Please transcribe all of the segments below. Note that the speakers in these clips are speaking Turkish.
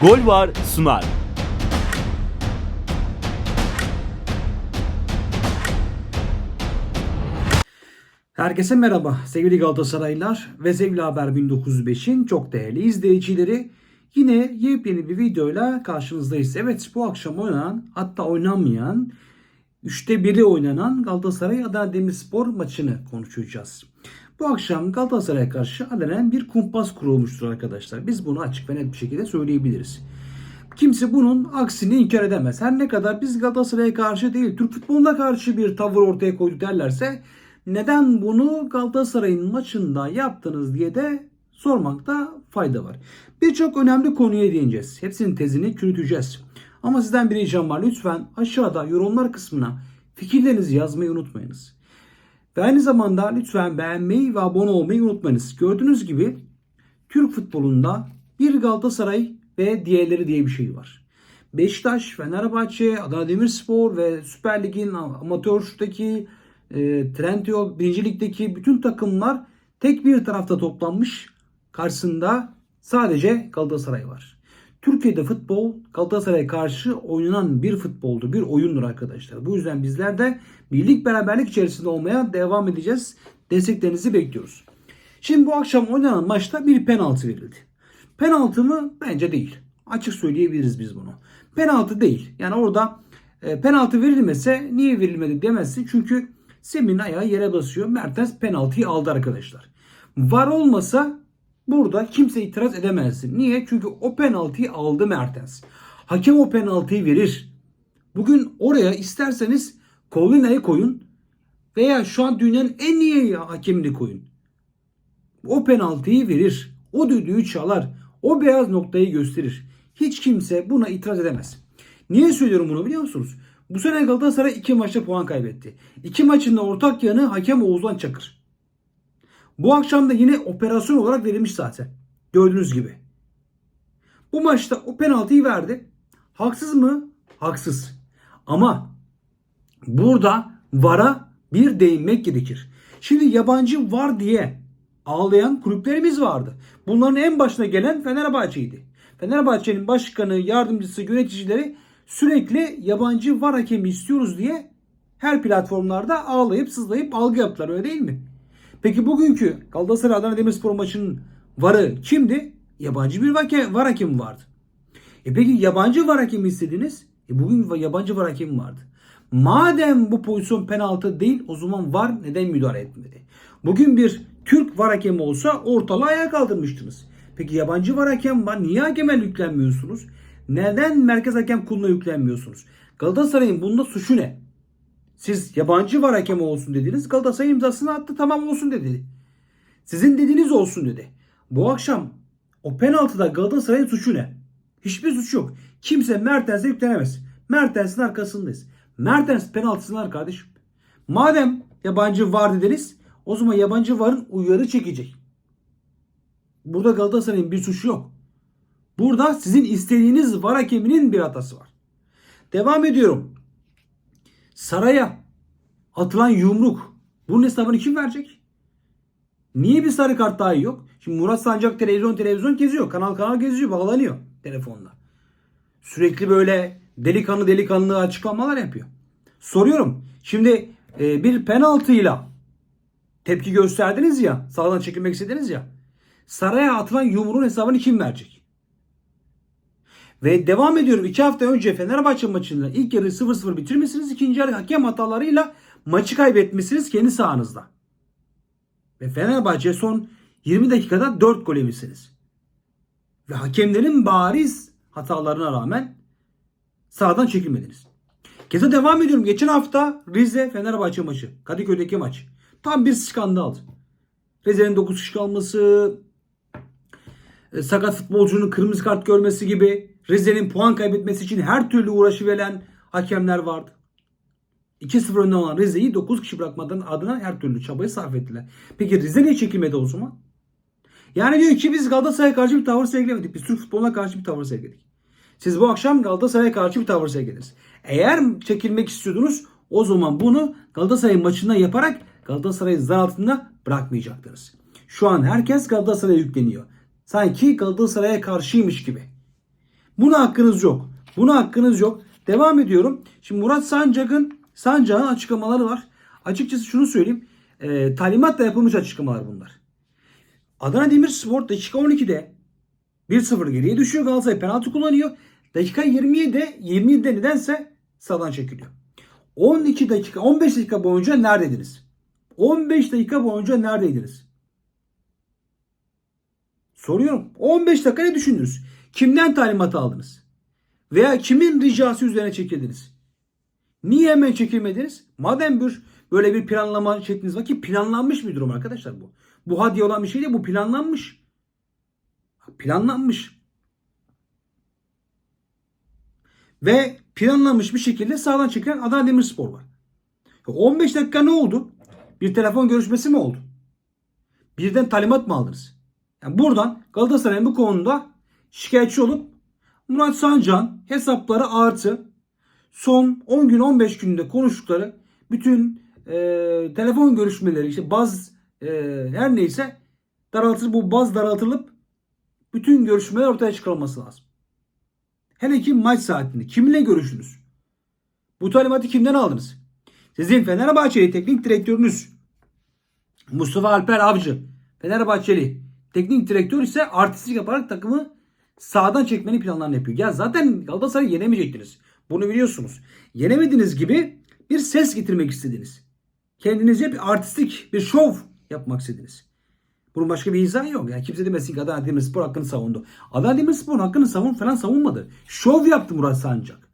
Gol var sunar. Herkese merhaba sevgili Galatasaraylılar ve sevgili Haber 1905'in çok değerli izleyicileri. Yine yepyeni bir videoyla karşınızdayız. Evet bu akşam oynanan hatta oynanmayan üçte biri oynanan Galatasaray Adana Demirspor maçını konuşacağız. Bu akşam Galatasaray'a karşı alenen bir kumpas kurulmuştur arkadaşlar. Biz bunu açık ve net bir şekilde söyleyebiliriz. Kimse bunun aksini inkar edemez. Her ne kadar biz Galatasaray'a karşı değil, Türk futboluna karşı bir tavır ortaya koydu derlerse neden bunu Galatasaray'ın maçında yaptınız diye de sormakta fayda var. Birçok önemli konuya değineceğiz. Hepsinin tezini çürüteceğiz. Ama sizden bir ricam var. Lütfen aşağıda yorumlar kısmına fikirlerinizi yazmayı unutmayınız. Ve aynı zamanda lütfen beğenmeyi ve abone olmayı unutmayınız. Gördüğünüz gibi Türk futbolunda bir Galatasaray ve diğerleri diye bir şey var. Beşiktaş, Fenerbahçe, Adana Demirspor ve Süper Lig'in amatördeki e, Trendyol 1. Lig'deki bütün takımlar tek bir tarafta toplanmış. Karşısında sadece Galatasaray var. Türkiye'de futbol Galatasaray'a karşı oynanan bir futboldur, bir oyundur arkadaşlar. Bu yüzden bizler de birlik beraberlik içerisinde olmaya devam edeceğiz. Desteklerinizi bekliyoruz. Şimdi bu akşam oynanan maçta bir penaltı verildi. Penaltı mı? Bence değil. Açık söyleyebiliriz biz bunu. Penaltı değil. Yani orada e, penaltı verilmese niye verilmedi demezsin. Çünkü Semih'in ayağı yere basıyor. Mertens penaltıyı aldı arkadaşlar. Var olmasa burada kimse itiraz edemezsin. Niye? Çünkü o penaltıyı aldı Mertens. Hakem o penaltıyı verir. Bugün oraya isterseniz Colina'yı koyun veya şu an dünyanın en iyi hakemini koyun. O penaltıyı verir. O düdüğü çalar. O beyaz noktayı gösterir. Hiç kimse buna itiraz edemez. Niye söylüyorum bunu biliyor musunuz? Bu sene Galatasaray iki maçta puan kaybetti. İki maçın da ortak yanı hakem Oğuzhan Çakır. Bu akşam da yine operasyon olarak verilmiş zaten. Gördüğünüz gibi. Bu maçta o penaltıyı verdi. Haksız mı? Haksız. Ama burada VAR'a bir değinmek gerekir. Şimdi yabancı var diye ağlayan kulüplerimiz vardı. Bunların en başına gelen Fenerbahçe'ydi. Fenerbahçe'nin başkanı, yardımcısı, yöneticileri sürekli yabancı var hakemi istiyoruz diye her platformlarda ağlayıp sızlayıp algı yaptılar öyle değil mi? Peki bugünkü Galatasaray Adana Demirspor maçının varı kimdi? Yabancı bir var hakemi vardı. E peki yabancı var hakemi istediniz? E bugün yabancı var hakemi vardı. Madem bu pozisyon penaltı değil o zaman var neden müdahale etmedi? Bugün bir Türk var hakemi olsa ortalığı ayağa kaldırmıştınız. Peki yabancı var hakem var. Niye hakeme yüklenmiyorsunuz? Neden merkez hakem kuruluna yüklenmiyorsunuz? Galatasaray'ın bunda suçu ne? Siz yabancı var hakemi olsun dediniz. Galatasaray imzasını attı tamam olsun dedi. Sizin dediğiniz olsun dedi. Bu akşam o penaltıda Galatasaray'ın suçu ne? Hiçbir suç yok. Kimse Mertens'e yüklenemez. Mertens'in arkasındayız. Mertens penaltısını var kardeşim. Madem yabancı var dediniz o zaman yabancı varın uyarı çekecek. Burada Galatasaray'ın bir suçu yok. Burada sizin istediğiniz var hakeminin bir hatası var. Devam ediyorum. Saraya atılan yumruk. Bunun hesabını kim verecek? Niye bir sarı kart daha yok? Şimdi Murat Sancak televizyon televizyon geziyor. Kanal kanal geziyor. Bağlanıyor telefonla. Sürekli böyle delikanlı delikanlı açıklamalar yapıyor. Soruyorum. Şimdi e, bir penaltıyla tepki gösterdiniz ya. Sağdan çekilmek istediniz ya. Saraya atılan yumruğun hesabını kim verecek? Ve devam ediyorum. İki hafta önce Fenerbahçe maçında ilk yarı 0-0 bitirmişsiniz. ikinci yarı hakem hatalarıyla maçı kaybetmişsiniz kendi sahanızda. Ve Fenerbahçe son 20 dakikada 4 gol yemişsiniz. Ve hakemlerin bariz hatalarına rağmen sahadan çekilmediniz. Keza devam ediyorum. Geçen hafta Rize Fenerbahçe maçı. Kadıköy'deki maç. Tam bir skandal. Rize'nin 9 kişi kalması, e, sakat futbolcunun kırmızı kart görmesi gibi Rize'nin puan kaybetmesi için her türlü uğraşı veren hakemler vardı. 2-0 önde olan Rize'yi 9 kişi bırakmadan adına her türlü çabayı sarf ettiler. Peki Rize niye çekilmedi o zaman? Yani diyor ki biz Galatasaray'a karşı bir tavır sergilemedik. Biz Türk futboluna karşı bir tavır sergiledik. Siz bu akşam Galatasaray'a karşı bir tavır sergilediniz. Eğer çekilmek istiyordunuz o zaman bunu Galatasaray maçında yaparak Galatasaray'ı zar altında bırakmayacaktınız. Şu an herkes Galatasaray'a yükleniyor. Sanki Galatasaray'a karşıymış gibi. Buna hakkınız yok. Buna hakkınız yok. Devam ediyorum. Şimdi Murat Sancak'ın Sancak'ın açıklamaları var. Açıkçası şunu söyleyeyim. E, talimatla yapılmış açıklamalar bunlar. Adana Demirspor dakika 12'de 1-0 geriye düşüyor. Galatasaray penaltı kullanıyor. Dakika 27'de 27'de nedense sahadan çekiliyor. 12 dakika 15 dakika boyunca neredeydiniz? 15 dakika boyunca neredeydiniz? Soruyorum. 15 dakika ne düşündünüz? Kimden talimat aldınız? Veya kimin ricası üzerine çekildiniz? Niye hemen çekilmediniz? Madem bir böyle bir planlama şekliniz var ki planlanmış bir durum arkadaşlar bu. Bu hadi olan bir şey değil bu planlanmış. Planlanmış. Ve planlanmış bir şekilde sağdan çekilen Adana Demirspor var. 15 dakika ne oldu? Bir telefon görüşmesi mi oldu? Birden talimat mı aldınız? Yani buradan Galatasaray'ın bu konuda şikayetçi olup Murat Sancan hesapları artı son 10 gün 15 günde konuştukları bütün e, telefon görüşmeleri işte baz e, her neyse daraltılıp bu baz daraltılıp bütün görüşmeler ortaya çıkarılması lazım. Hele ki maç saatinde. Kiminle görüştünüz? Bu talimatı kimden aldınız? Sizin Fenerbahçeli teknik direktörünüz Mustafa Alper Avcı. Fenerbahçeli teknik direktör ise artistlik yaparak takımı sağdan çekmenin planlarını yapıyor. Ya zaten Galatasaray'ı yenemeyecektiniz. Bunu biliyorsunuz. Yenemediğiniz gibi bir ses getirmek istediniz. Kendinize bir artistik, bir şov yapmak istediniz. Bunun başka bir izahı yok. Yani kimse demesin ki Adana Demirspor hakkını savundu. Adana Demirspor'un hakkını savun falan savunmadı. Şov yaptı Murat Sancak.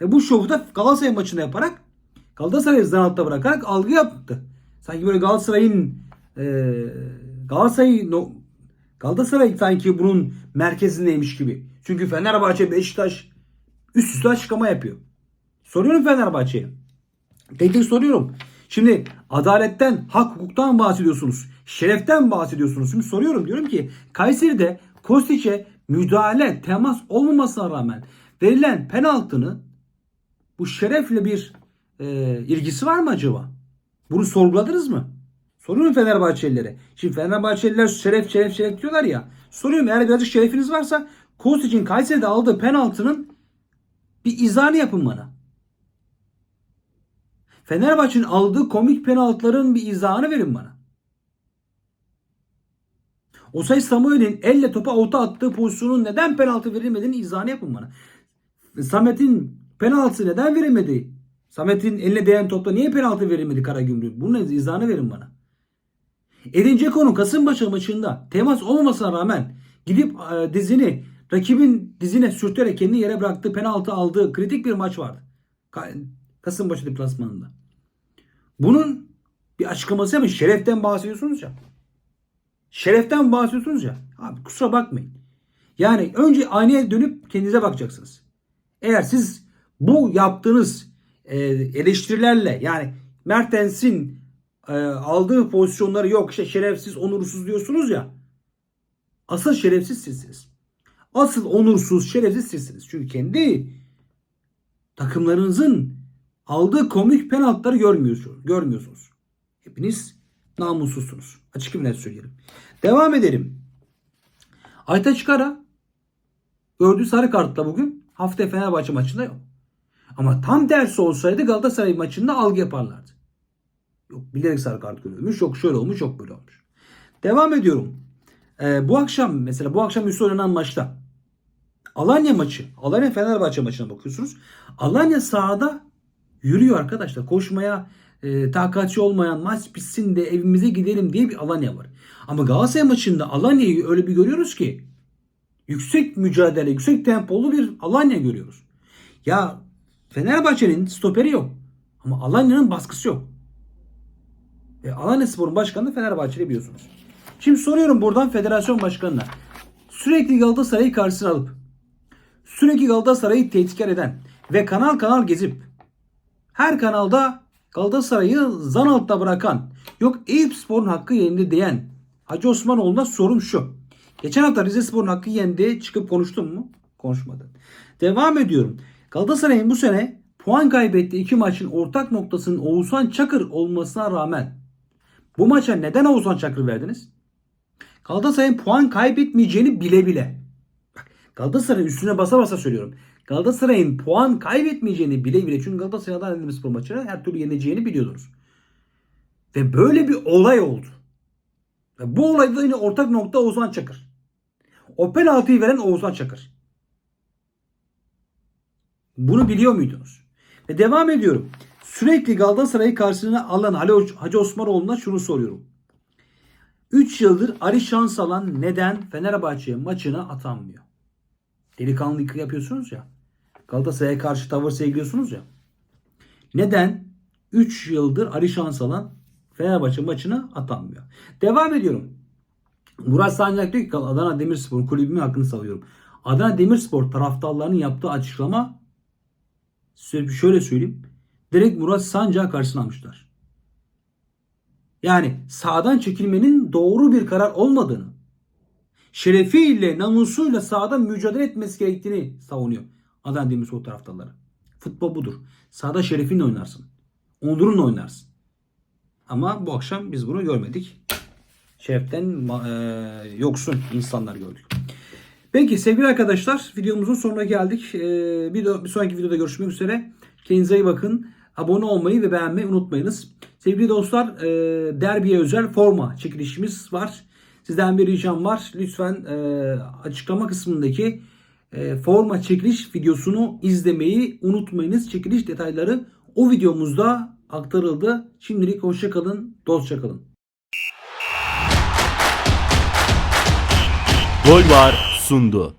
Ve bu şovu da Galatasaray maçında yaparak Galatasaray'ı zan altta bırakarak algı yaptı. Sanki böyle Galatasaray'ın e, Galatasaray no, Galatasaray sanki bunun merkezindeymiş gibi. Çünkü Fenerbahçe, Beşiktaş üst üste açıklama yapıyor. Soruyorum Fenerbahçe'ye. Tek tek soruyorum. Şimdi adaletten, hak hukuktan bahsediyorsunuz. Şereften bahsediyorsunuz. Şimdi soruyorum diyorum ki Kayseri'de Kostic'e müdahale, temas olmamasına rağmen verilen penaltının bu şerefle bir e, ilgisi var mı acaba? Bunu sorguladınız mı? Soruyorum Fenerbahçelilere. Şimdi Fenerbahçeliler şeref şeref şeref diyorlar ya. Soruyorum eğer birazcık şerefiniz varsa Kostic'in Kayseri'de aldığı penaltının bir izahını yapın bana. Fenerbahçe'nin aldığı komik penaltıların bir izahını verin bana. Osay Samuel'in elle topa orta attığı pozisyonun neden penaltı verilmediğini izahını yapın bana. Samet'in penaltısı neden verilmedi? Samet'in eline değen topta niye penaltı verilmedi Karagümrük? Bunun izahını verin bana. Edin Dzeko'nun Kasımpaşa maçında temas olmamasına rağmen gidip e, dizini rakibin dizine sürterek kendini yere bıraktığı penaltı aldığı kritik bir maç vardı. Kasımpaşa deplasmanında. Bunun bir açıklaması ama şereften bahsediyorsunuz ya. Şereften bahsediyorsunuz ya. Abi kusura bakmayın. Yani önce aynaya dönüp kendinize bakacaksınız. Eğer siz bu yaptığınız e, eleştirilerle yani Mertens'in e, aldığı pozisyonları yok işte şerefsiz, onursuz diyorsunuz ya. Asıl şerefsiz sizsiniz. Asıl onursuz, şerefsiz sizsiniz. Çünkü kendi takımlarınızın aldığı komik penaltıları görmüyorsunuz. görmüyorsunuz. Hepiniz namussuzsunuz. Açık bir net söyleyelim. Devam edelim. Aytaç Kara gördüğü sarı kartla bugün hafta Fenerbahçe maçında yok. Ama tam tersi olsaydı Galatasaray maçında algı yaparlardı. Yok bilerek sarı kart görülmüş. Yok şöyle olmuş yok böyle olmuş. Devam ediyorum. Ee, bu akşam mesela bu akşam üstü oynanan maçta Alanya maçı. Alanya Fenerbahçe maçına bakıyorsunuz. Alanya sahada yürüyor arkadaşlar. Koşmaya e, takatçi olmayan maç bitsin de evimize gidelim diye bir Alanya var. Ama Galatasaray maçında Alanya'yı öyle bir görüyoruz ki yüksek mücadele, yüksek tempolu bir Alanya görüyoruz. Ya Fenerbahçe'nin stoperi yok. Ama Alanya'nın baskısı yok. E, Alanya Spor'un başkanı Fenerbahçeli biliyorsunuz. Şimdi soruyorum buradan federasyon başkanına. Sürekli Galatasaray'ı karşısına alıp sürekli Galatasaray'ı tehditkar eden ve kanal kanal gezip her kanalda Galatasaray'ı zan altta bırakan yok Eyüp Spor'un hakkı yerinde diyen Hacı Osmanoğlu'na sorum şu. Geçen hafta Rize Spor'un hakkı yendi çıkıp konuştun mu? Konuşmadın. Devam ediyorum. Galatasaray'ın bu sene puan kaybettiği iki maçın ortak noktasının Oğuzhan Çakır olmasına rağmen bu maça neden Oğuzhan Çakır verdiniz? Galatasaray'ın puan kaybetmeyeceğini bile bile. Bak, Galatasaray'ın üstüne basa basa söylüyorum. Galatasaray'ın puan kaybetmeyeceğini bile bile çünkü Galatasaray'dan Elimspor maçını her türlü yeneceğini biliyordunuz. Ve böyle bir olay oldu. Ve bu olayda yine ortak nokta Oğuzhan Çakır. O penaltıyı veren Oğuzhan Çakır. Bunu biliyor muydunuz? Ve devam ediyorum. Sürekli Galatasaray'ı karşısına alan Ali Hacı Osmanoğlu'na şunu soruyorum. 3 yıldır Ali Şansalan neden Fenerbahçe maçına atanmıyor? Delikanlılık yapıyorsunuz ya. Galatasaray'a karşı tavır sergiliyorsunuz ya. Neden 3 yıldır Ali Şansalan Fenerbahçe maçına atanmıyor? Devam ediyorum. Murat Sancak diyor ki Adana Demirspor kulübümün hakkını savuyorum. Adana Demirspor taraftarlarının yaptığı açıklama şöyle söyleyeyim. Direkt Murat Sancak'ı karşısına almışlar. Yani sağdan çekilmenin doğru bir karar olmadığını, şerefiyle, namusuyla sahada mücadele etmesi gerektiğini savunuyor Adana Demirspor taraftarları. Futbol budur. Sahada şerefinle oynarsın. Onurunla oynarsın. Ama bu akşam biz bunu görmedik. Şereften e, yoksun insanlar gördük. Peki sevgili arkadaşlar videomuzun sonuna geldik. E, bir, bir sonraki videoda görüşmek üzere. Kendinize iyi bakın. Abone olmayı ve beğenmeyi unutmayınız. Sevgili dostlar e, derbiye özel forma çekilişimiz var. Sizden bir ricam var. Lütfen e, açıklama kısmındaki e, forma çekiliş videosunu izlemeyi unutmayınız. Çekiliş detayları o videomuzda aktarıldı. Şimdilik hoşçakalın, dostça kalın. Gol var sundu.